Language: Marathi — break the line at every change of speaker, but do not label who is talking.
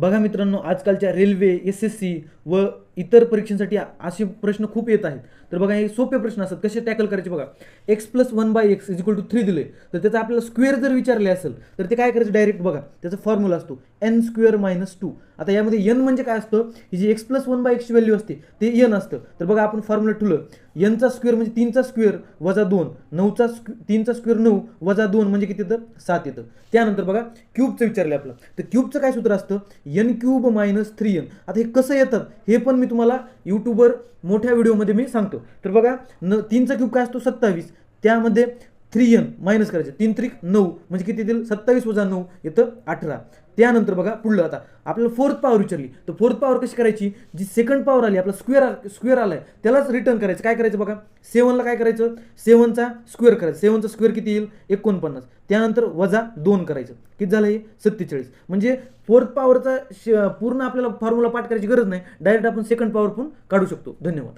बघा मित्रांनो आजकालच्या रेल्वे एस एस सी व इतर परीक्षांसाठी असे प्रश्न खूप येत आहेत. तर बघा हे सोपे प्रश्न असतात. कसे टॅकल करायचे बघा. X plus one by x is equal to three दिले. तर त्याचा आपल्याला स्क्वेअर जर विचारले असेल तर ते काय करायचं डायरेक्ट बघा. त्याचा फॉर्म्युला असतो. एन स्क्वेअर मायनस टू आता यामध्ये एन म्हणजे काय असतं? ही जी एक्स प्लस वन बाय एक्सची व्हॅल्यू असते ते एन असतं. तर बघा आपण फॉर्म्युला ठुलं एनचा स्क्वेअर म्हणजे तीनचा स्क्वेअर वजा दोन. नऊचा स्क्वे तीनचा स्क्वेअर नऊ वजा दोन म्हणजे किती येतं? सात येतं. त्यानंतर बघा क्यूबचं विचारलं आपलं. तर क्यूबचं काय सूत्र असतं? N cube minus three n आता हे कसं येतं हे पण मी तुम्हाला यूट्यूबवर मोठ्या व्हिडिओमध्ये मी सांगतो. तर बघा न तीनचा क्यूब काय असतो? सत्तावीस. त्यामध्ये थ्री एन मायनस करायचं. तीन त्रिक नऊ. म्हणजे किती येतील? सत्तावीस वजा नऊ येतं अठरा. त्यानंतर बघा पुढलं आता. आपल्याला फोर्थ पॉवर विचारली. तर फोर्थ पॉवर कशी करायची? जी सेकंड पॉवर आली आपला स्क्वेअर स्क्वेअर आलाय त्यालाच रिटर्न करायचं. काय करायचं बघा? सेवनला काय करायचं? सेवनचा स्क्वेअर करायचं. सेवनचा स्क्वेअर किती येईल? एकोणपन्नास. त्यानंतर वजा दोन करायचं. किती झालं हे सत्तेचाळीस. म्हणजे फोर्थ पॉवरचा श- पूर्ण आपल्याला फॉर्म्युला पाठ करायची गरज नाही. डायरेक्ट आपण सेकंड पॉवर पण काढू शकतो. धन्यवाद.